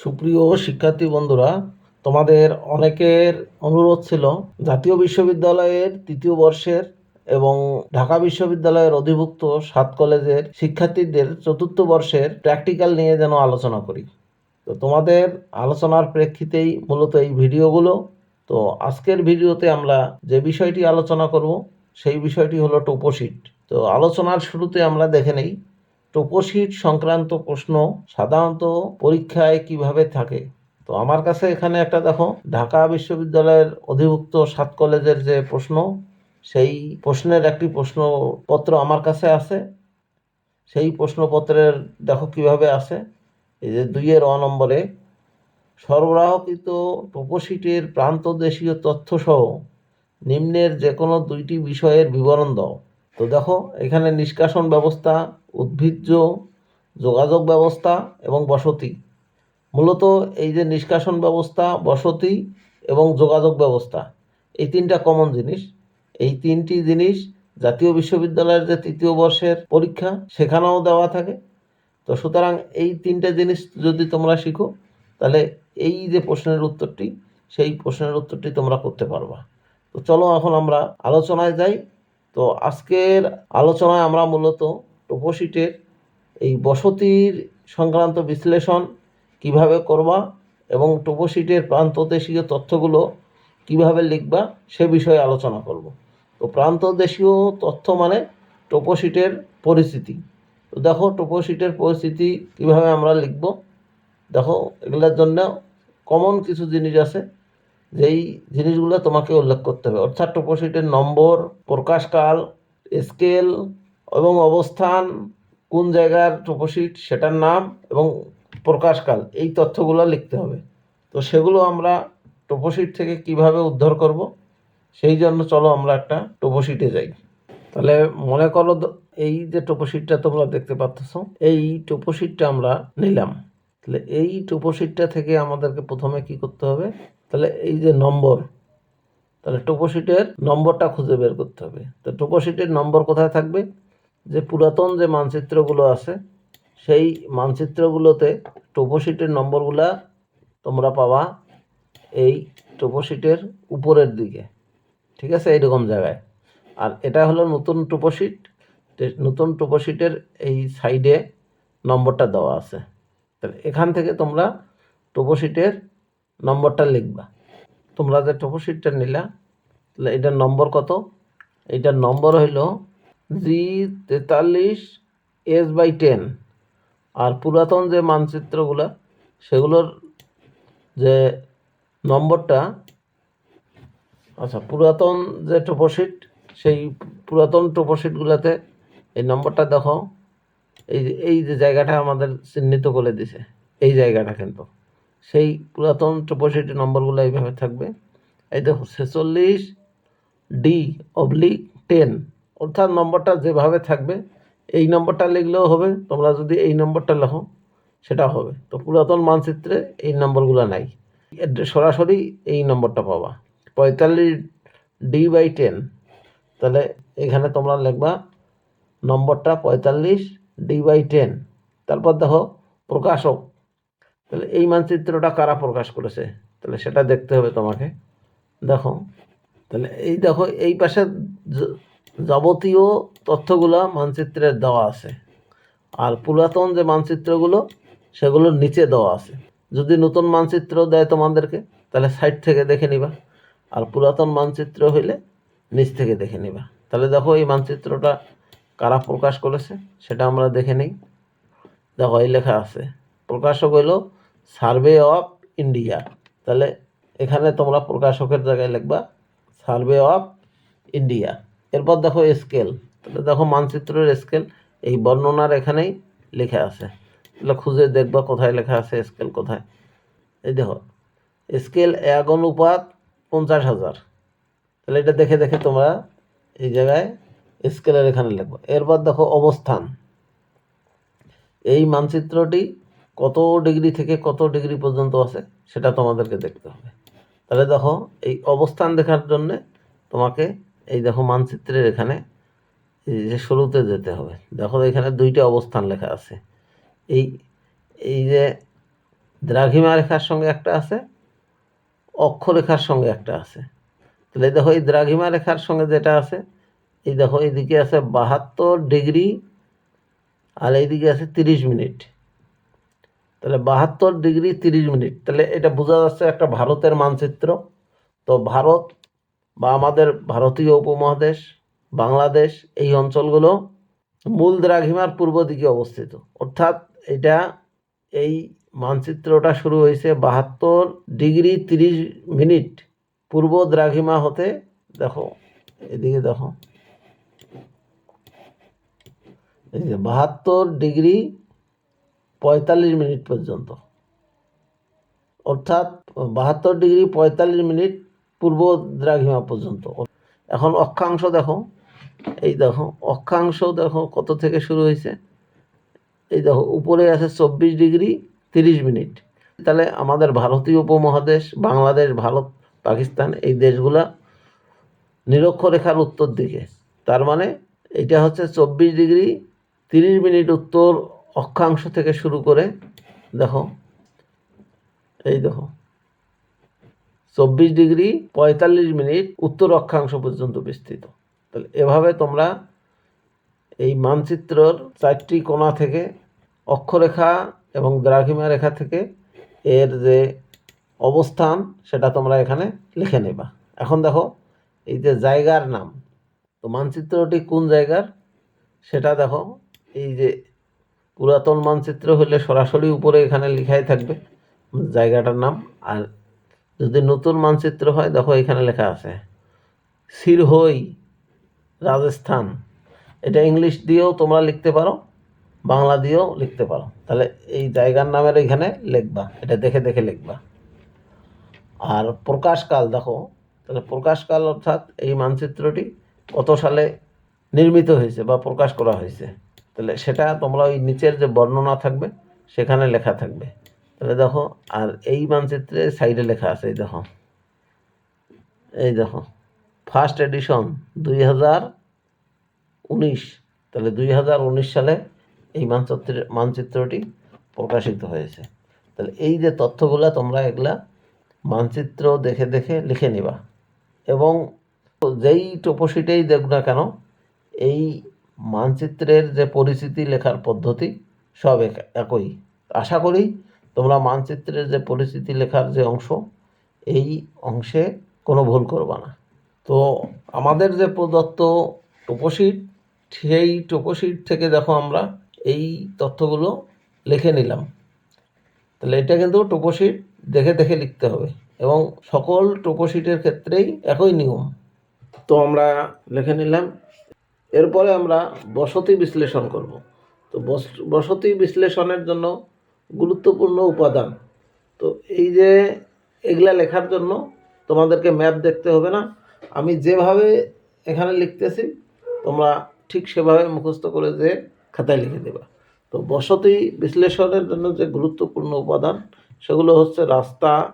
সুপ্রিয় শিক্ষার্থী বন্ধুরা, তোমাদের অনেকের অনুরোধ ছিল জাতীয় বিশ্ববিদ্যালয়ের তৃতীয় বর্ষের এবং ঢাকা বিশ্ববিদ্যালয়ের অধিভুক্ত সাত কলেজের শিক্ষার্থীদের চতুর্থ বর্ষের প্র্যাকটিক্যাল নিয়ে যেন আলোচনা করি। তো তোমাদের আলোচনার প্রেক্ষিতেই মূলত এই ভিডিওগুলো। তো আজকের ভিডিওতে আমরা যে বিষয়টি আলোচনা করব, সেই বিষয়টি হলো টোপোশিট তো আলোচনার শুরুতে আমরা দেখে নেই টোপোশিট সংক্রান্ত প্রশ্ন সাধারণত পরীক্ষায় কীভাবে থাকে? তো আমার কাছে এখানে একটা দেখো, ঢাকা বিশ্ববিদ্যালয়ের অধিভুক্ত সাত কলেজের যে প্রশ্ন, সেই প্রশ্নের একটি প্রশ্নপত্র আমার কাছে আছে। সেই প্রশ্নপত্রের দেখো কীভাবে আছে? এই যে দুইয়ের অ নম্বরে, সরবরাহকৃত টোপোশিটের প্রান্তদেশীয় তথ্যসহ নিম্নের যে কোনো দুইটি বিষয়ের বিবরণ দাও। তো দেখো, এখানে নিষ্কাশন ব্যবস্থা, উদ্ভিজ্জ যোগাযোগ ব্যবস্থা এবং বসতি। মূলত এই যে নিষ্কাশন ব্যবস্থা, বসতি এবং যোগাযোগ ব্যবস্থা, এই তিনটা কমন জিনিস। এই তিনটি জিনিস জাতীয় বিশ্ববিদ্যালয়ের যে তৃতীয় বর্ষের পরীক্ষা, সেখানেও দেওয়া থাকে। তো সুতরাং এই তিনটা জিনিস যদি তোমরা শিখো, তাহলে এই যে প্রশ্নের উত্তরটি, সেই প্রশ্নের উত্তরটি তোমরা করতে পারবা। তো চলো এখন আমরা আলোচনায় যাই। তো আজকের আলোচনায় আমরা মূলত টোপোশিটের এই বসতির সংক্রান্ত বিশ্লেষণ কীভাবে করবা এবং টোপোশিটের প্রান্তদেশীয় তথ্যগুলো কীভাবে লিখবা সে বিষয়ে আলোচনা করব। তো প্রান্তদেশীয় তথ্য মানে টোপোশিটের পরিস্থিতি। তো দেখো টোপোশিটের পরিস্থিতি কীভাবে আমরা লিখব? দেখো এগুলোর জন্য কমন কিছু জিনিস আছে। যেই জিনিসগুলো তোমাকে উল্লেখ করতে হবে। অর্থাৎ টোপোশিটের নম্বর, প্রকাশকাল, স্কেল এবং অবস্থান, কোন জায়গার টোপোশিট সেটার নাম এবং প্রকাশকাল, এই তথ্যগুলো লিখতে হবে। তো সেগুলো আমরা টোপোশিট থেকে কীভাবে উদ্ধার করব, সেই জন্য চলো আমরা একটা টোপোশিটে যাই। তাহলে মনে করো এই যে টোপোশিটটা তোমরা দেখতে পাচ্ছ, এই টোপোশিটটা আমরা নিলাম। তাহলে এই টোপোশিটটা থেকে আমাদেরকে প্রথমে কি করতে হবে তাহলে এই যে নম্বর, তাহলে টোপোশিটের নম্বরটা খুঁজে বের করতে হবে। তো টোপোশিটের নম্বর কোথায় থাকবে? যে পুরাতন যে মানচিত্রগুলো আছে, সেই মানচিত্রগুলোতে টোপোশিটের নম্বরগুলা তোমরা পাবা এই টোপোশিটের উপরের দিকে। ঠিক আছে? এইরকম জায়গায়। আর এটা হলো নতুন টোপোশিট নতুন টোপোশিটের এই সাইডে নম্বরটা দেওয়া আছে। তাহলে এখান থেকে তোমরা টোপোশিটের নম্বরটা লিখবা। তোমরা যে টোপোশিটটা নিলা, তাহলে এটার নম্বর কত? এইটার নম্বর হইল জি তেতাল্লিশ এস বাই টেন আর পুরাতন যে মানচিত্রগুলো, সেগুলোর যে নম্বরটা আচ্ছা পুরাতন যে টোপোশিট সেই পুরাতন টোপোশিটগুলোতে এই নম্বরটা দেখো এই এই যে জায়গাটা আমাদের চিহ্নিত করে দিছে, এই জায়গাটা কিন্তু। সেই পুরাতন টোপোশিটের নম্বরগুলো এইভাবে থাকবে। এই দেখো, ছেচল্লিশ ডি অবলিক টেন অর্থাৎ নম্বরটা যেভাবে থাকবে, এই নম্বরটা লিখলেও হবে, তোমরা যদি এই নম্বরটা লেখো, সেটা হবে। তো পুরাতন মানচিত্রে এই নম্বরগুলো নাই। সরাসরি এই নম্বরটা পাবা। পঁয়তাল্লিশ ডি বাই টেন তাহলে এখানে তোমরা লিখবা, নম্বরটা পঁয়তাল্লিশ ডি বাই টেন তারপর দেখো, প্রকাশক তাহলে এই মানচিত্রটা কারা প্রকাশ করেছে? তাহলে সেটা দেখতে হবে তোমাকে। দেখো, তাহলে এই দেখো, এই পাশে যাবতীয় তথ্যগুলো মানচিত্রের দেওয়া আছে। আর পুরাতন যে মানচিত্রগুলো সেগুলোর নিচে দেওয়া আছে। যদি নতুন মানচিত্র দেয় তোমাদেরকে, তাহলে সাইড থেকে দেখে নিবা। আর পুরাতন মানচিত্র হইলে নিচ থেকে দেখে নিবা। তাহলে দেখো এই মানচিত্রটা কারা প্রকাশ করেছে, সেটা আমরা দেখে নিই। দেখো, এই লেখা আছে। প্রকাশক হইল সার্ভে অফ ইন্ডিয়া তাহলে এখানে তোমরা প্রকাশকের জায়গায় লিখবা সার্ভে অফ ইন্ডিয়া এরপর দেখো স্কেল তাহলে দেখো মানচিত্রের স্কেল এই বর্ণনার এখানেই লেখা আছে। তাহলে খুঁজে দেখবা কোথায় লেখা আছে স্কেল কোথায়। এই দেখো স্কেল এক অনুপাত পঞ্চাশ হাজার। তাহলে এটা দেখে দেখে তোমরা এই জায়গায় স্কেলের এখানে লিখব। এরপর দেখো অবস্থান। এই মানচিত্রটি কত ডিগ্রি থেকে কত ডিগ্রি পর্যন্ত আছে সেটা তোমাদেরকে দেখতে হবে। তাহলে দেখো, এই অবস্থান দেখার জন্যে তোমাকে এই দেখো মানচিত্রের এখানে এই যে শুরুতে যেতে হবে। দেখো এখানে দুইটা অবস্থান লেখা আছে। এই এই যে দ্রাঘিমা রেখার সঙ্গে একটা আছে অক্ষরেখার সঙ্গে একটা আছে। তাহলে দেখো এই দ্রাঘিমা রেখার সঙ্গে যেটা আছে, এই দেখো এইদিকে আছে বাহাত্তর ডিগ্রি আর এইদিকে আছে তিরিশ মিনিট। তাহলে বাহাত্তর ডিগ্রি তিরিশ মিনিট। তাহলে এটা বোঝা যাচ্ছে একটা ভারতের মানচিত্র। তো ভারত বা আমাদের ভারতীয় উপমহাদেশ, বাংলাদেশ এই অঞ্চলগুলো মূল দ্রাঘিমার পূর্ব দিকে অবস্থিত। অর্থাৎ এটা এই মানচিত্রটা শুরু হয়েছে বাহাত্তর ডিগ্রি তিরিশ মিনিট পূর্ব দ্রাঘিমা হতে। দেখো, এদিকে দেখো। এই যে বাহাত্তর ডিগ্রি পঁয়তাল্লিশ মিনিট পর্যন্ত। অর্থাৎ বাহাত্তর ডিগ্রি পঁয়তাল্লিশ মিনিট পূর্ব দ্রাঘিমা পর্যন্ত। এখন অক্ষাংশ দেখো। এই দেখো, অক্ষাংশ দেখো কত থেকে শুরু হয়েছে। এই দেখো, উপরে আছে চব্বিশ ডিগ্রি তিরিশ মিনিট। তাহলে আমাদের ভারতীয় উপমহাদেশ, বাংলাদেশ, ভারত, পাকিস্তান এই দেশগুলা নিরক্ষরেখার উত্তর দিকে। তার মানে এটা হচ্ছে চব্বিশ ডিগ্রি তিরিশ মিনিট উত্তর অক্ষাংশ থেকে শুরু করে, দেখো, এই দেখো, চব্বিশ ডিগ্রি পঁয়তাল্লিশ মিনিট উত্তর অক্ষাংশ পর্যন্ত বিস্তৃত। তাহলে এভাবে তোমরা এই মানচিত্রর চারটি কোণা থেকে অক্ষরেখা এবং দ্রাঘিমা রেখা থেকে এর যে অবস্থান, সেটা তোমরা এখানে লিখে নেবা। এখন দেখো, এই যে জায়গার নাম, তো মানচিত্রটি কোন জায়গার? সেটা দেখো, এই যে পুরাতন মানচিত্র হলে সরাসরি উপরে এখানে লিখাই থাকবে জায়গাটার নাম। আর যদি নতুন মানচিত্র হয়, দেখো এখানে লেখা আছে, সিরহই রাজস্থান। এটা ইংলিশ দিয়েও তোমরা লিখতে পারো, বাংলা দিয়েও লিখতে পারো। তাহলে এই জায়গার নামের এখানে লিখবা, এটা দেখে দেখে লিখবা। আর প্রকাশকাল, দেখো, তাহলে প্রকাশকাল অর্থাৎ এই মানচিত্রটি কত সালে নির্মিত হয়েছে বা প্রকাশ করা হয়েছে? তাহলে সেটা তোমরা ওই নিচের যে বর্ণনা থাকবে, সেখানে লেখা থাকবে। তাহলে দেখো, আর এই মানচিত্রে সাইডে লেখা আছে, এই দেখো। এই দেখো, ফার্স্ট এডিশন দুই হাজার উনিশ। তাহলে দুই হাজার উনিশ সালে এই মানচিত্র, মানচিত্রটি প্রকাশিত হয়েছে। তাহলে এই যে তথ্যগুলো তোমরা এগুলা মানচিত্র দেখে দেখে লিখে নিবা। এবং যেই টোপোশিটেই দেখ না কেন, এই মানচিত্রের যে পরিচিতি লেখার পদ্ধতি, সব এক- একই। আশা করি তোমরা মানচিত্রের যে পরিচিতি লেখার যে অংশ, এই অংশে কোনো ভুল করবা না। তো আমাদের যে প্রদত্ত টোপোশিট, সেই টোপোশিট থেকে দেখো আমরা এই তথ্যগুলো লিখে নিলাম। তাহলে এটা কিন্তু টোপোশিট দেখে দেখে লিখতে হবে এবং সকল টোপোশিটের ক্ষেত্রেই একই নিয়ম। তো আমরা লিখে নিলাম এরপরে আমরা বসতি বিশ্লেষণ করব। তো বস- বসতি বিশ্লেষণের জন্য গুরুত্বপূর্ণ উপাদান। তো এই যে এগুলা লেখার জন্য তোমাদেরকে ম্যাপ দেখতে হবে না। আমি যেভাবে এখানে লিখতেছি, তোমরা ঠিক সেভাবে মুখস্থ করে যে খাতায় লিখে দেবা। তো বসতি বিশ্লেষণের জন্য যে গুরুত্বপূর্ণ উপাদান, সেগুলো হচ্ছে রাস্তা,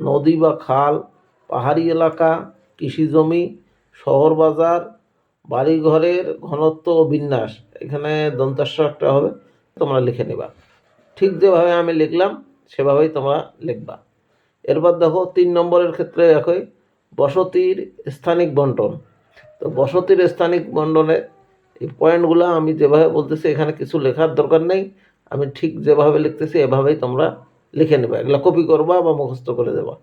নদী বা খাল, পাহাড়ি এলাকা কৃষি জমি শহর বাজার বাড়িঘরের ঘনত্ব ও বিন্যাস, এখানে দন্তাস্য একটা হবে, তোমরা লিখে নেবা। ঠিক যেভাবে আমি লিখলাম, সেভাবেই তোমরা লিখবা। এরপর দেখো, তিন নম্বরের ক্ষেত্রে একই, বসতির স্থানিক বন্টন। তো বসতির স্থানিক বন্টনে এই পয়েন্টগুলো আমি যেভাবে বলতেছি, এখানে কিছু লেখার দরকার নেই। আমি ঠিক যেভাবে লিখতেছি, এভাবেই তোমরা লিখে নেবে। এগুলো কপি করবা বা মুখস্থ করে দেবা।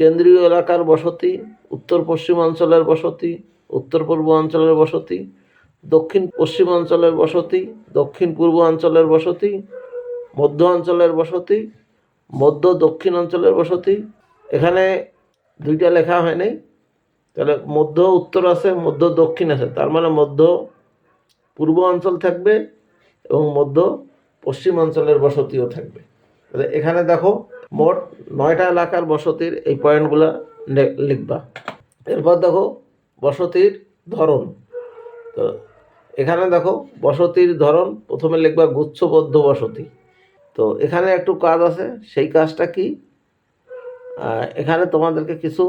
কেন্দ্রীয় এলাকার বসতি উত্তর পশ্চিমাঞ্চলের বসতি উত্তর পূর্ব অঞ্চলের বসতি, দক্ষিণ পশ্চিমাঞ্চলের বসতি, দক্ষিণ পূর্ব অঞ্চলের বসতি, মধ্য অঞ্চলের বসতি, মধ্য দক্ষিণ অঞ্চলের বসতি। এখানে দুইটা লেখা হয় নাই তাহলে মধ্য উত্তর আছে, মধ্য দক্ষিণ আছে। তার মানে মধ্য পূর্ব অঞ্চল থাকবে এবং মধ্য পশ্চিম অঞ্চলের বসতিও থাকবে। তাহলে এখানে দেখো মোট নয়টা এলাকার বসতির এই পয়েন্টগুলো লিখবা। এরপর দেখো বসতির ধরন। তো এখানে দেখো, বসতির ধরন, প্রথমে লিখবা গুচ্ছবদ্ধ বসতি। তো এখানে একটু কাজ আছে, সেই কাজটা কি? এখানে তোমাদেরকে কিছু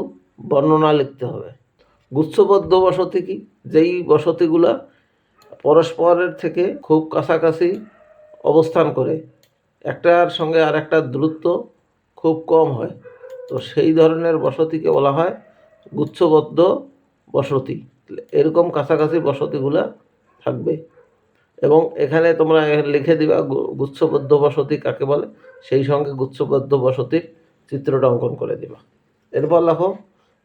বর্ণনা লিখতে হবে। গুচ্ছবদ্ধ বসতি কি? যেই বসতিগুলা পরস্পরের থেকে খুব কাছাকাছি অবস্থান করে, একটার সঙ্গে আর একটা দূরত্ব খুব কম হয়। তো সেই ধরনের বসতিকে বলা হয় গুচ্ছবদ্ধ বসতি। এরকম কাছাকাছি বসতিগুলা থাকবে। এবং এখানে তোমরা লিখে দিবা গুচ্ছবদ্ধ বসতি কাকে বলে? সেই সঙ্গে গুচ্ছবদ্ধ বসতির চিত্রটা অঙ্কন করে দিবা। এরপর লেখো,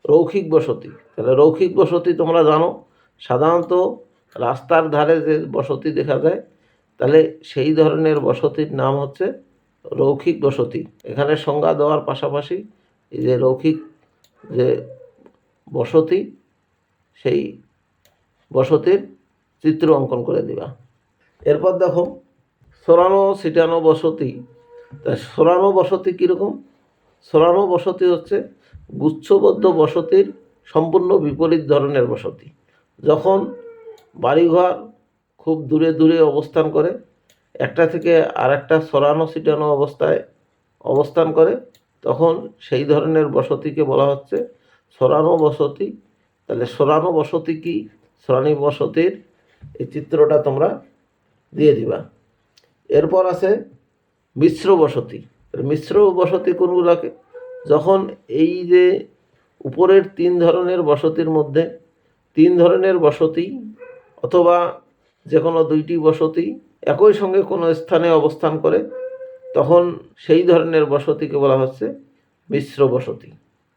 রৌখিক বসতি। তাহলে রৌখিক বসতি তোমরা জানো, সাধারণত রাস্তার ধারে যে বসতি দেখা যায়, তাহলে সেই ধরনের বসতির নাম হচ্ছে রৌখিক বসতি। এখানে সংজ্ঞা দেওয়ার পাশাপাশি এই যে রৌখিক যে বসতি সেই বসতির চিত্র অঙ্কন করে দিবা। এরপর দেখো সরানো ছিটানো বসতি। তা সরানো বসতি কীরকম? সরানো বসতি হচ্ছে গুচ্ছবদ্ধ বসতির সম্পূর্ণ বিপরীত ধরনের বসতি। যখন বাড়িঘর খুব দূরে দূরে অবস্থান করে, একটা থেকে আরেকটা সরানো ছিটানো অবস্থায় অবস্থান করে, তখন সেই ধরনের বসতিকে বলা হচ্ছে সরানো বসতি। তাহলে সরানো বসতি কি? সরানি বসতির এই চিত্রটা তোমরা দিয়ে দিবা। এরপর আছে মিশ্র বসতি। মিশ্র বসতি কোনগুলোকে? যখন এই যে উপরের তিন ধরনের বসতির মধ্যে তিন ধরনের বসতি অথবা যে কোনো দুইটি বসতি একই সঙ্গে কোনো স্থানে অবস্থান করে, তখন সেই ধরনের বসতিকে বলা হচ্ছে মিশ্র বসতি।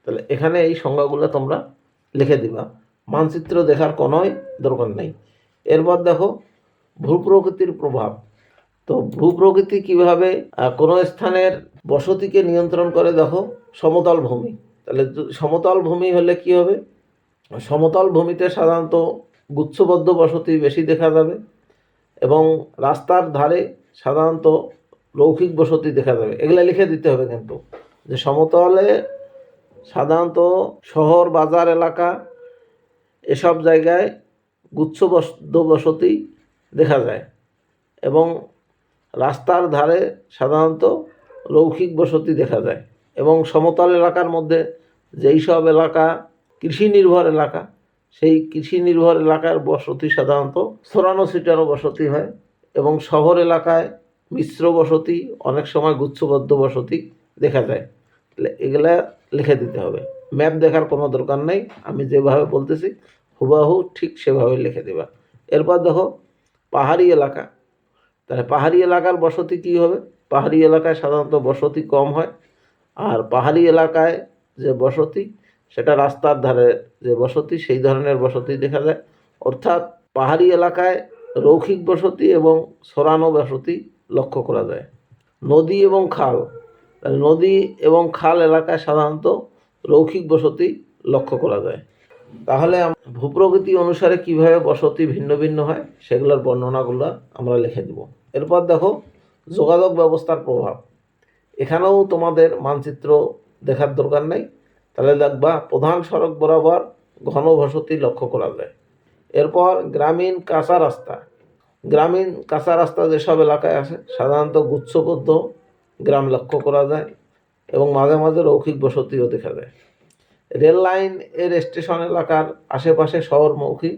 তাহলে এখানে এই সংজ্ঞাগুলো তোমরা লিখে দিবা। মানচিত্র দেখার কোনোই দরকার নেই। এরপর দেখো, ভূপ্রকৃতির প্রভাব। তো ভূপ্রকৃতি কীভাবে কোনো স্থানের বসতিকে নিয়ন্ত্রণ করে দেখো, সমতল ভূমি। তাহলে সমতল ভূমি হলে কি হবে? সমতল ভূমিতে সাধারণত গুচ্ছবদ্ধ বসতি বেশি দেখা যাবে এবং রাস্তার ধারে সাধারণত লৌকিক বসতি দেখা যাবে। এগুলা লিখে দিতে হবে কিন্তু। যে সমতলে সাধারণত শহর, বাজার, এলাকা এসব জায়গায় গুচ্ছবদ্ধ বসতি দেখা যায় এবং রাস্তার ধারে সাধারণত লৌকিক বসতি দেখা যায় এবং সমতল এলাকার মধ্যে যেই সব এলাকা কৃষি নির্ভর এলাকা, সেই কৃষি নির্ভর এলাকার বসতি সাধারণত সরানো ছিটানো বসতি হয় এবং শহর এলাকায় মিশ্র বসতি, অনেক সময় গুচ্ছবদ্ধ বসতি দেখা যায়। এগুলা লিখে দিতে হবে। ম্যাপ দেখার কোনো দরকার নেই, আমি যেভাবে বলতেছি হুবাহু ঠিক সেভাবে লিখে দেবা। এরপর দেখো, পাহাড়ি এলাকা। তাহলে পাহাড়ি এলাকার বসতি কী হবে? পাহাড়ি এলাকায় সাধারণত বসতি কম হয়, আর পাহাড়ি এলাকায় যে বসতি, সেটা রাস্তার ধারে যে বসতি, সেই ধরনের বসতি দেখা যায়। অর্থাৎ পাহাড়ি এলাকায় রৌখিক বসতি এবং সরানো বসতি লক্ষ্য করা যায়। নদী এবং খাল। তাহলে নদী এবং খাল এলাকায় সাধারণত রৌখিক বসতি লক্ষ্য করা যায়। তাহলে ভূপ্রকৃতি অনুসারে কীভাবে বসতি ভিন্ন ভিন্ন হয় সেগুলোর বর্ণনাগুলো আমরা লিখে দেব। এরপর দেখো, যোগাযোগ ব্যবস্থার প্রভাব। এখানেও তোমাদের মানচিত্র দেখার দরকার নেই। তাহলে দেখবা, প্রধান সড়ক বরাবর ঘন বসতি লক্ষ্য করা যায়। এরপর গ্রামীণ কাঁচা রাস্তা। গ্রামীণ কাঁচা রাস্তা যেসব এলাকায় আছে সাধারণত গুচ্ছবদ্ধ গ্রাম লক্ষ্য করা যায় এবং মাঝে মাঝে রৌখিক বসতিও দেখা যায়। রেল লাইন এর স্টেশন এলাকার আশেপাশে শহরমুখী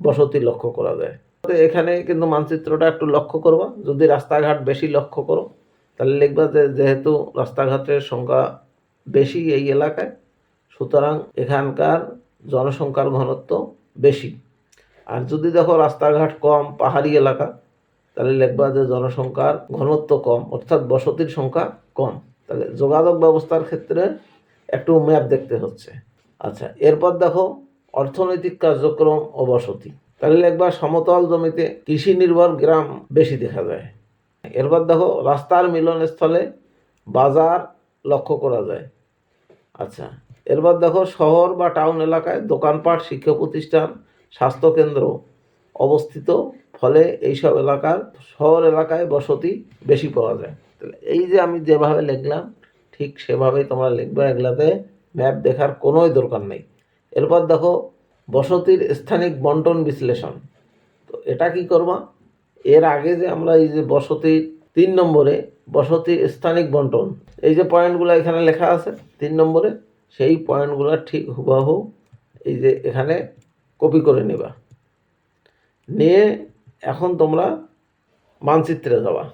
বসতি লক্ষ্য করা যায়। তো এখানে কিন্তু মানচিত্রটা একটু লক্ষ্য করবা। যদি রাস্তাঘাট বেশি লক্ষ্য করো, তাহলে লিখবা যে যেহেতু রাস্তাঘাটের সংখ্যা বেশি এই এলাকায়, সুতরাং এখানকার জনসংখ্যার ঘনত্ব বেশি। আর যদি দেখো রাস্তাঘাট কম, পাহাড়ি এলাকা তাহলে লিখবা যে জনসংখ্যার ঘনত্ব কম, অর্থাৎ বসতির সংখ্যা কম। তাহলে যোগাযোগ ব্যবস্থার ক্ষেত্রে একটু ম্যাপ দেখতে হচ্ছে। আচ্ছা এরপর দেখো অর্থনৈতিক কার্যক্রম ও বসতি। তাহলে একবার সমতল জমিতে কৃষি নির্ভর গ্রাম বেশি দেখা যায়। এরপর দেখো রাস্তার মিলনস্থলে বাজার লক্ষ্য করা যায়। আচ্ছা এরপর দেখো শহর বা টাউন এলাকায় দোকানপাট শিক্ষা প্রতিষ্ঠান স্বাস্থ্যকেন্দ্র অবস্থিত ফলে এইসব এলাকার শহর এলাকায় বসতি বেশি পাওয়া যায়। তাহলে এই যে আমি যেভাবে লিখলাম, ঠিক সেভাবেই তোমরা লিখবে, এগুলাতে ম্যাপ দেখার কোনোই দরকার নেই। এরপর দেখো, বসতির স্থানিক বন্টন বিশ্লেষণ। তো এটা কি করবা? এর আগে যে আমরা এই যে বসতি তিন নম্বরে, বসতির স্থানিক বন্টন, এই যে পয়েন্টগুলো এখানে লেখা আছে তিন নম্বরে, সেই পয়েন্টগুলো ঠিক হুবাহু এই যে এখানে কপি করে নেবা। নিয়ে এখন তোমরা মানচিত্রে যাবা।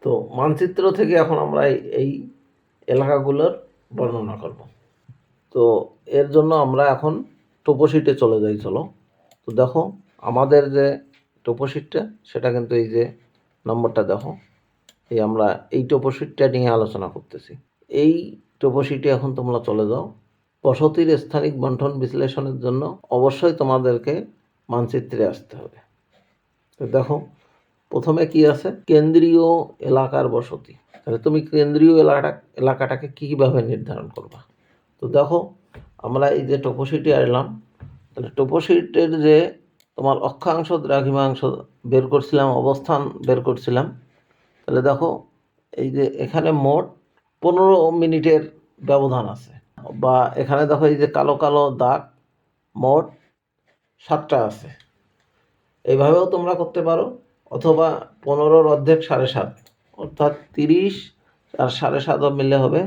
তো মানচিত্র থেকে এখন আমরা এই- এলাকাগুলোর বর্ণনা করব। তো এর জন্য আমরা এখন টোপোশিটে চলে যাই, চলো। তো দেখো, আমাদের যে টোপোশিটটা সেটা কিন্তু এই যে নম্বরটা দেখো, এই আমরা এই টোপোশিটটা নিয়ে আলোচনা করতেছি। এই টোপোশিটে এখন তোমরা চলে যাও। বসতির স্থানিক বন্টন বিশ্লেষণের জন্য অবশ্যই তোমাদেরকে মানচিত্রে আসতে হবে। দেখো, প্রথমে কি আছে? কেন্দ্রীয় এলাকার বসতি। তাহলে তুমি কেন্দ্রীয় এলাকাটা, এলাকাটাকে কীভাবে নির্ধারণ করবা? তো দেখো, আমরা এই যে টোপোশিটে আসলাম তাহলে টোপোশিটের যে তোমার অক্ষাংশ, দ্রাঘিমাংশ বের করছিলাম, অবস্থান বের করছিলাম, তাহলে দেখো, এই যে এখানে মোট পনেরো মিনিটের ব্যবধান আছে। বা এখানে দেখো এই যে কালো কালো দাগ, মোট সাতটা আছে। এইভাবেও তোমরা করতে পারো, অথবা পনেরোর অর্ধেক সাড়ে সাত, অর্থাৎ তিরিশ আর সাড়ে সাত মিলে হবে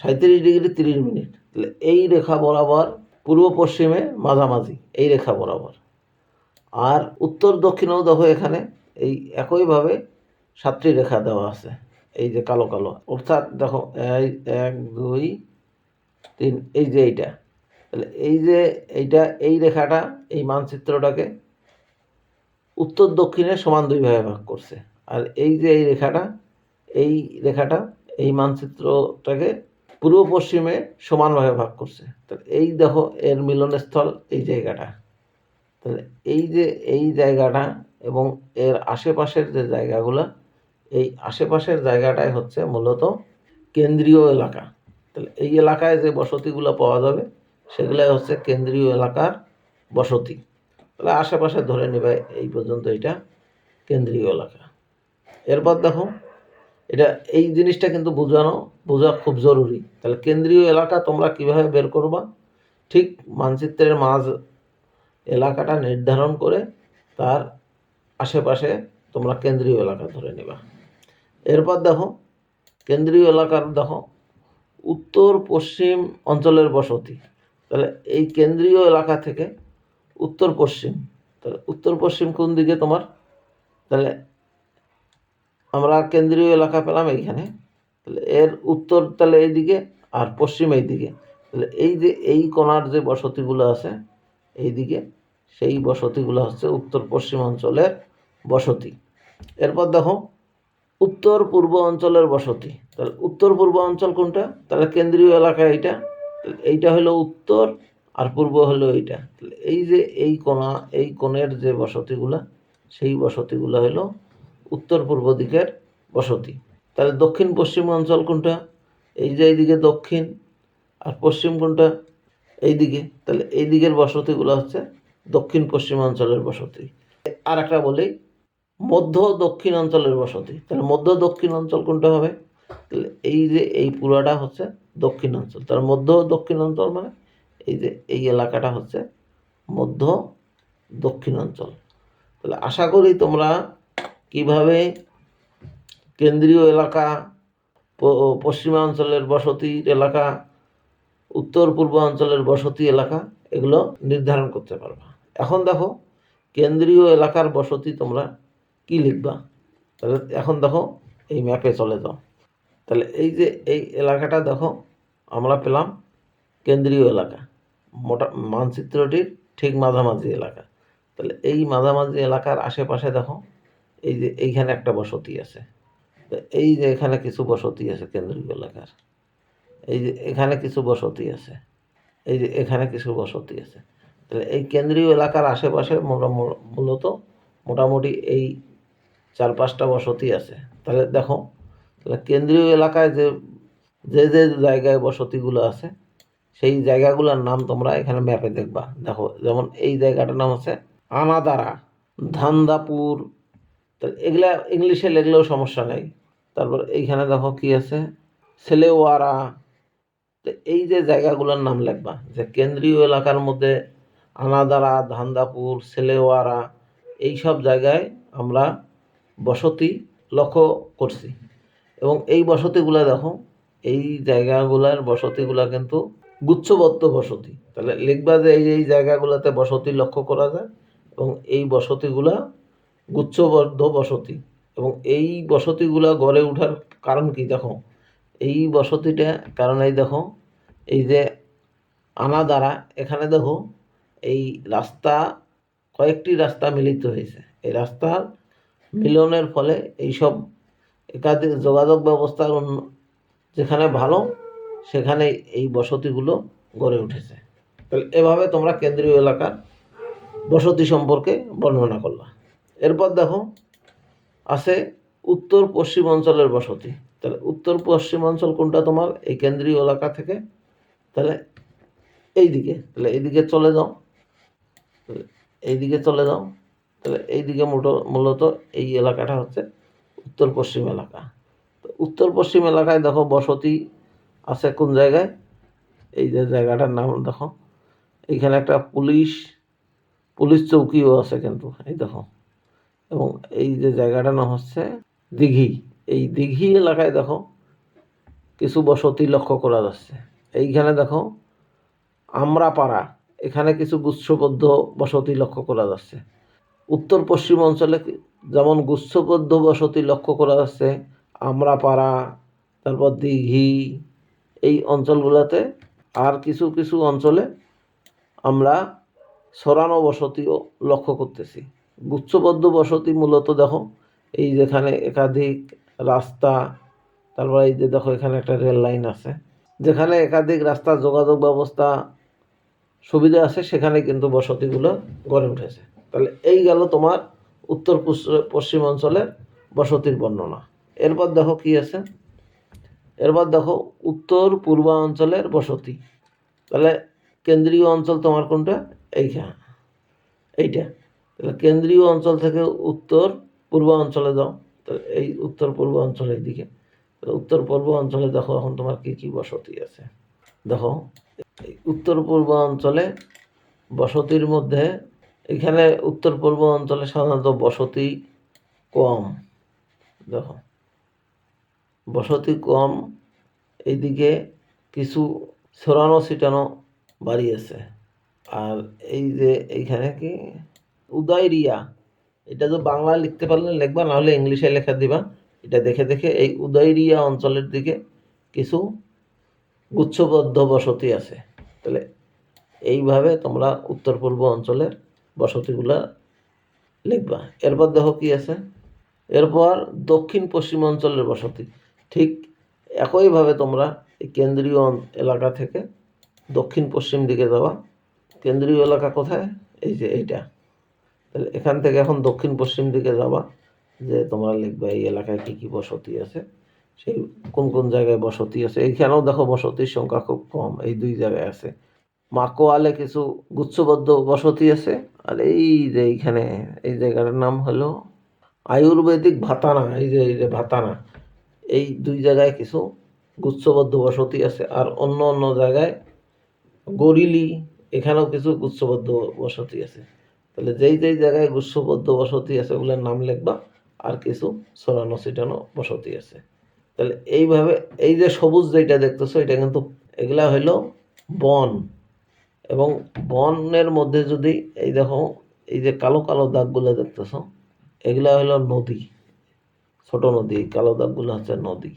সাঁত্রিশ ডিগ্রি তিরিশ মিনিট। তাহলে এই রেখা বরাবর পূর্ব পশ্চিমে মাঝামাঝি, এই রেখা বরাবর। আর উত্তর দক্ষিণেও দেখো এখানে এই একইভাবে সাতটি রেখা দেওয়া আছে, এই যে কালো কালো। অর্থাৎ দেখো, এই এক, দুই, তিন, এই যে এইটা। তাহলে এই যে এইটা, এই রেখাটা, এই মানচিত্রটাকে উত্তর দক্ষিণে সমান দুই ভাগে ভাগ করছে। আর এই যে এই রেখাটা এই রেখাটা, এই মানচিত্রটাকে পূর্ব পশ্চিমে সমানভাবে ভাগ করছে। তাহলে এই দেখো এর মিলনস্থল এই জায়গাটা। তাহলে এই যে এই জায়গাটা এবং এর আশেপাশের যে জায়গাগুলো, এই আশেপাশের জায়গাটাই হচ্ছে মূলত কেন্দ্রীয় এলাকা। তাহলে এই এলাকায় যে বসতিগুলো পাওয়া যাবে, সেগুলাই হচ্ছে কেন্দ্রীয় এলাকার বসতি। তাহলে আশেপাশে ধরে নেবে এই পর্যন্ত এটা কেন্দ্রীয় এলাকা। এরপর দেখো, এটা এই জিনিসটা কিন্তু বোঝানো, বোঝা খুব জরুরি। তাহলে কেন্দ্রীয় এলাকা তোমরা কীভাবে বের করবা? ঠিক মানচিত্রের মাঝ এলাকাটা নির্ধারণ করে তার আশেপাশে তোমরা কেন্দ্রীয় এলাকা ধরে নেবা। এরপর দেখো, কেন্দ্রীয় এলাকার দেখো উত্তর পশ্চিম অঞ্চলের বসতি। তাহলে এই কেন্দ্রীয় এলাকা থেকে উত্তর পশ্চিম। তাহলে উত্তর পশ্চিম কোন দিকে তোমার? তাহলে আমরা কেন্দ্রীয় এলাকা পেলাম এইখানে। তাহলে এর উত্তর তাহলে এইদিকে আর পশ্চিম এইদিকে। তাহলে এই যে এই কোণার যে বসতিগুলো আছে, এইদিকে সেই বসতিগুলো হচ্ছে উত্তর পশ্চিম অঞ্চলের বসতি। এরপর দেখো, উত্তর পূর্ব অঞ্চলের বসতি। তাহলে উত্তর পূর্ব অঞ্চল কোনটা? তাহলে কেন্দ্রীয় এলাকা এইটা। এইটা হলো উত্তর আর পূর্ব হলো এইটা। এই যে এই কোণা এই কোণের যে বসতিগুলা, সেই বসতিগুলো হলো উত্তর পূর্ব দিকের বসতি। তাহলে দক্ষিণ পশ্চিম অঞ্চল কোনটা? এই যে এইদিকে দক্ষিণ আর পশ্চিম কোনটা? এইদিকে। তাহলে এই দিকের বসতিগুলো হচ্ছে দক্ষিণ পশ্চিম অঞ্চলের বসতি। আর একটা বলি, মধ্য দক্ষিণ অঞ্চলের বসতি। তাহলে মধ্য দক্ষিণ অঞ্চল কোনটা হবে? তাহলে এই যে এই পুরাটা হচ্ছে দক্ষিণ অঞ্চল। তার মধ্য দক্ষিণ অঞ্চল মানে এই যে এই এলাকাটা হচ্ছে মধ্য দক্ষিণ অঞ্চল। তাহলে আশা করি তোমরা কীভাবে কেন্দ্রীয় এলাকা পশ্চিমাঞ্চলের বসতির এলাকা, উত্তর পূর্ব অঞ্চলের বসতি এলাকা এগুলো নির্ধারণ করতে পারবা। এখন দেখো কেন্দ্রীয় এলাকার বসতি তোমরা কি লিখবা? তাহলে এখন দেখো এই ম্যাপে চলে যাও। তাহলে এই যে এই এলাকাটা দেখো আমরা পেলাম কেন্দ্রীয় এলাকা। মোটা মানচিত্রটির ঠিক মাঝামাঝি এলাকা। তাহলে এই মাঝামাঝি এলাকার আশেপাশে দেখো, এই যে এইখানে একটা বসতি আছে। এই যে এখানে কিছু বসতি আছে কেন্দ্রীয় এলাকার। এই যে এখানে কিছু বসতি আছে। এই যে এখানে কিছু বসতি আছে। তাহলে এই কেন্দ্রীয় এলাকার আশেপাশে মূলত মোটামুটি এই চার পাঁচটা বসতি আছে। তাহলে দেখো, তাহলে কেন্দ্রীয় এলাকায় যে যে যে জায়গায় বসতিগুলো আছে সেই জায়গাগুলোর নাম তোমরা এখানে ম্যাপে দেখবা। দেখো, যেমন এই জায়গাটার নাম হচ্ছে আনাদারা, ধান্দাপুর। তাহলে এগুলা ইংলিশে লিখলেও সমস্যা নেই। তারপর এইখানে দেখো কি আছে? সেলেওয়ারা তো এই যে জায়গাগুলোর নাম লেখবা, যে কেন্দ্রীয় এলাকার মধ্যে আনাদারা, ধান্দাপুর সেলেওয়ারা এই সব জায়গায় আমরা বসতি লক্ষ্য করছি। এবং এই বসতিগুলা দেখো, এই জায়গাগুলার বসতিগুলা কিন্তু গুচ্ছবদ্ধ বসতি। তাহলে লিখবা যে এই এই জায়গাগুলোতে বসতি লক্ষ্য করা যায় এবং এই বসতিগুলা গুচ্ছবদ্ধ বসতি। এবং এই বসতিগুলা গড়ে ওঠার কারণ কি? দেখো, এই বসতিটা, কারণ এই দেখো, এই যে আনাদারা এখানে দেখো, এই রাস্তা, কয়েকটি রাস্তা মিলিত হয়েছে। এই রাস্তার মিলনের ফলে এইসব একাধিক যোগাযোগ ব্যবস্থার যেখানে ভালো সেখানে এই বসতিগুলো গড়ে উঠেছে। তাহলে এভাবে তোমরা কেন্দ্রীয় এলাকার বসতি সম্পর্কে বর্ণনা করলা। এরপর দেখো, আছে উত্তর পশ্চিম অঞ্চলের বসতি। তাহলে উত্তর পশ্চিম অঞ্চল কোনটা তোমার? এই কেন্দ্রীয় এলাকা থেকে। তাহলে এই দিকে তাহলে এইদিকে চলে যাও। এইদিকে চলে যাও। তাহলে এইদিকে মূলত এই এলাকাটা হচ্ছে উত্তর পশ্চিম এলাকা। তো উত্তর পশ্চিম এলাকায় দেখো বসতি আছে কোন জায়গায়? এই যে জায়গাটার নাম দেখো। এইখানে একটা পুলিশ পুলিশ চৌকিও আছে কিন্তু, এই দেখো। এবং এই যে জায়গাটার নাম হচ্ছে দিঘি। এই দিঘি এলাকায় দেখো কিছু বসতি লক্ষ্য করা যাচ্ছে। এইখানে দেখো আমরাপাড়া, এখানে কিছু গুচ্ছবদ্ধ বসতি লক্ষ্য করা যাচ্ছে। উত্তর পশ্চিম অঞ্চলে যেমন গুচ্ছবদ্ধ বসতি লক্ষ্য করা যাচ্ছে, আমরাপাড়া, তারপর দিঘি এই অঞ্চলগুলোতে আর কিছু কিছু অঞ্চলে আমরা সরানো বসতিও লক্ষ্য করতেছি। গুচ্ছবদ্ধ বসতি মূলত দেখো, এই যেখানে একাধিক রাস্তা, তারপর এই যে দেখো এখানে একটা রেল লাইন আছে, যেখানে একাধিক রাস্তা যোগাযোগ ব্যবস্থা সুবিধা আছে, সেখানে কিন্তু বসতিগুলো গড়ে উঠেছে। তাহলে এই গেল তোমার উত্তর পশ্চ- পশ্চিম অঞ্চলের বসতির বর্ণনা। এরপর দেখো কি আছে? এরপর দেখো উত্তর পূর্বাঞ্চলের বসতি। তাহলে কেন্দ্রীয় অঞ্চল তোমার কোনটা? এইখানে। এইটা। তাহলে কেন্দ্রীয় অঞ্চল থেকে উত্তর পূর্ব অঞ্চলে যাও। তাহলে এই উত্তর পূর্ব অঞ্চলের দিকে উত্তর পূর্ব অঞ্চলে দেখো এখন তোমার কী কী বসতি আছে। দেখো উত্তর পূর্ব অঞ্চলে বসতির মধ্যে, এখানে উত্তর পূর্ব অঞ্চলে সাধারণত বসতি কম। দেখো। বসতি কম, এইদিকে কিছু ছড়ানো ছিটানো বাড়ি আছে। আর এই যে এইখানে কি? উদয়রিয়া এটা তো বাংলা লিখতে পারলে লিখবা, নাহলে ইংলিশে লেখা দিবা। এটা দেখে দেখে এই উদয়রিয়া অঞ্চলের দিকে কিছু গুচ্ছবদ্ধ বসতি আছে। তাহলে এইভাবে তোমরা উত্তর পূর্ব অঞ্চলের বসতিগুলা লিখবা। এরপর দেখো কি আছে? এরপর দক্ষিণ পশ্চিম অঞ্চলের বসতি। ঠিক একইভাবে তোমরা এই কেন্দ্রীয় এলাকা থেকে দক্ষিণ পশ্চিম দিকে যাওয়া কেন্দ্রীয় এলাকা কোথায়? এই যে এইটা। তাহলে এখান থেকে এখন দক্ষিণ পশ্চিম দিকে যাবা, যে তোমরা লিখবে এই এলাকায় কী কী বসতি আছে, সেই কোন কোন জায়গায় বসতি আছে। এইখানেও দেখো বসতির সংখ্যা খুব কম, এই দুই জায়গায় আছে। মাকোয়ালে কিছু গুচ্ছবদ্ধ বসতি আছে, আর এই যে এইখানে, এই জায়গাটার নাম হলো আয়ুর্বেদিক ভাতানা, এই যে এই যে ভাতানা। এই দুই জায়গায় কিছু গুচ্ছবদ্ধ বসতি আছে আর অন্য অন্য জায়গায় গরিলি এখানেও কিছু গুচ্ছবদ্ধ বসতি আছে। তাহলে যেই যেই জায়গায় গুচ্ছবদ্ধ বসতি আছে ওগুলোর নাম লিখবা, আর কিছু ছড়ানো ছিটানো বসতি আছে। তাহলে এইভাবে এই যে সবুজ যেটা দেখতেছো, এটা কিন্তু এগুলা হইল বন। এবং বনের মধ্যে যদি এই দেখো, এই যে কালো কালো দাগগুলো দেখতেছো, এগুলা হলো নদী। ছোট নদী, কালো দাগগুলো হচ্ছে নদী।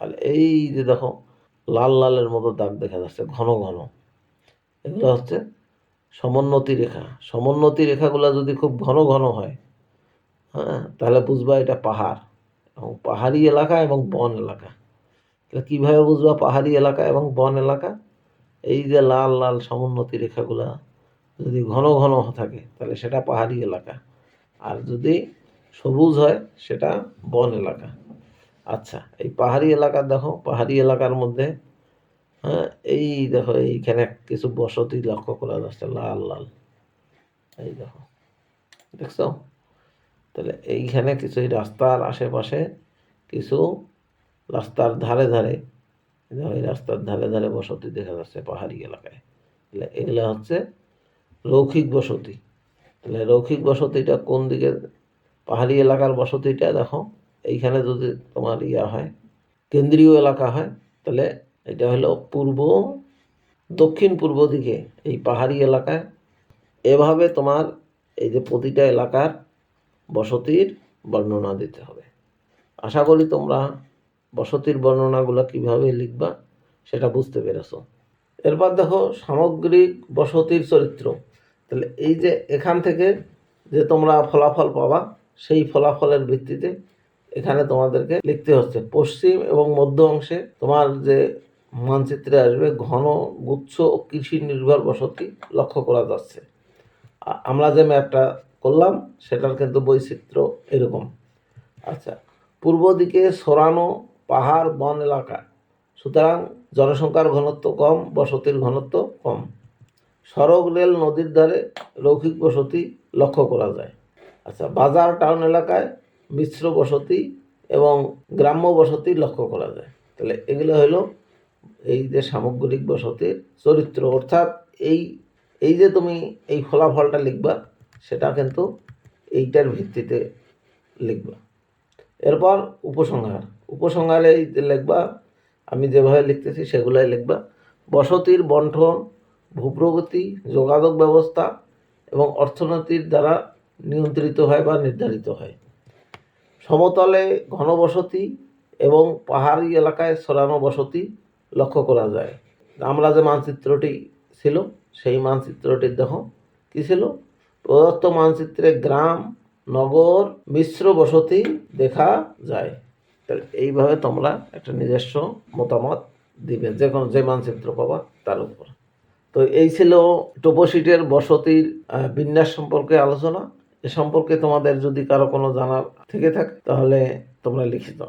আর এই যে দেখো, লাল লালের মতো দাগ দেখা যাচ্ছে, ঘন ঘন। এগুলো হচ্ছে সমোন্নতি রেখা। সমোন্নতি রেখাগুলো যদি খুব ঘন ঘন হয় হ্যাঁ তাহলে বুঝবা এটা পাহাড় এবং পাহাড়ি এলাকা এবং বন এলাকা। তাহলে কীভাবে বুঝবা পাহাড়ি এলাকা এবং বন এলাকা? এই যে লাল লাল সমোন্নতি রেখাগুলা যদি ঘন ঘন থাকে, তাহলে সেটা পাহাড়ি এলাকা। আর যদি সবুজ হয়, সেটা বন এলাকা। আচ্ছা এই পাহাড়ি এলাকা দেখো, পাহাড়ি এলাকার মধ্যে হ্যাঁ এই দেখো, এইখানে কিছু বসতি লক্ষ্য করা যাচ্ছে, লাল লাল। এই দেখো, দেখছ? তাহলে এইখানে কিছু এই রাস্তার আশেপাশে কিছু রাস্তার ধারে ধারে, এই রাস্তার ধারে ধারে বসতি দেখা যাচ্ছে পাহাড়ি এলাকায়। তাহলে এগুলো হচ্ছে রৌখিক বসতি। তাহলে রৌখিক বসতিটা কোন দিকে পাহাড়ি এলাকার বসতিটা দেখো, এইখানে যদি তোমার ইয়া হয়, কেন্দ্রীয় এলাকা হয়, তাহলে এটা হলো পূর্ব, দক্ষিণ পূর্ব দিকে এই পাহাড়ি এলাকায়। এভাবে তোমার এই যে প্রতিটা এলাকার বসতির বর্ণনা দিতে হবে। আশা করি তোমরা বসতির বর্ণনাগুলো কীভাবে লিখবা সেটা বুঝতে পেরেছ। এরপর দেখো সামগ্রিক বসতির চরিত্র। তাহলে এই যে এখান থেকে যে তোমরা ফলাফল পাবা সেই ফলাফলের ভিত্তিতে এখানে তোমাদেরকে লিখতে হচ্ছে। পশ্চিম এবং মধ্য অংশে তোমার যে মানচিত্রে আসবে, ঘন, গুচ্ছ ও কৃষি নির্ভর বসতি লক্ষ্য করা যাচ্ছে। আমরা যে ম্যাপটা করলাম, সেটার কিন্তু বৈচিত্র্য এরকম। আচ্ছা পূর্ব দিকে সরানো পাহাড় বন এলাকা। সুতরাং জনসংখ্যার ঘনত্ব কম, বসতির ঘনত্ব কম। সড়ক, রেল, নদীর ধারে লৌকিক বসতি লক্ষ্য করা যায়। আচ্ছা বাজার, টাউন এলাকায় মিশ্র বসতি এবং গ্রাম্য বসতি লক্ষ্য করা যায়। তাহলে এগুলো হলো এই যে সামগ্রিক বসতির চরিত্র। অর্থাৎ এই এই যে তুমি এই ফলাফলটা লিখবা, সেটা কিন্তু এইটার ভিত্তিতে লিখবা। এরপর উপসংহার। উপসংহারে লিখবা, আমি যেভাবে লিখতেছি সেগুলাই লিখবা। বসতির বন্টন, ভূপ্রগতি, যোগাযোগ ব্যবস্থা এবং অর্থনীতির দ্বারা নিয়ন্ত্রিত হয় বা নির্ধারিত হয়। সমতলে ঘনবসতি এবং পাহাড়ি এলাকায় ছড়ানো বসতি লক্ষ্য করা যায়। আমরা যে মানচিত্রটি ছিল, সেই মানচিত্রটির দেখো কী ছিল? প্রদত্ত মানচিত্রে গ্রাম, নগর, মিশ্র বসতি দেখা যায়। এইভাবে তোমরা একটা নিজস্ব মতামত দিবে, যে কোনো, যে মানচিত্র পাবা তার উপর। তো এই ছিল টোপোশিটের বসতির বিন্যাস সম্পর্কে আলোচনা। এ সম্পর্কে তোমাদের যদি কারও কোনো জানার থেকে থাকে তাহলে তোমরা লিখিত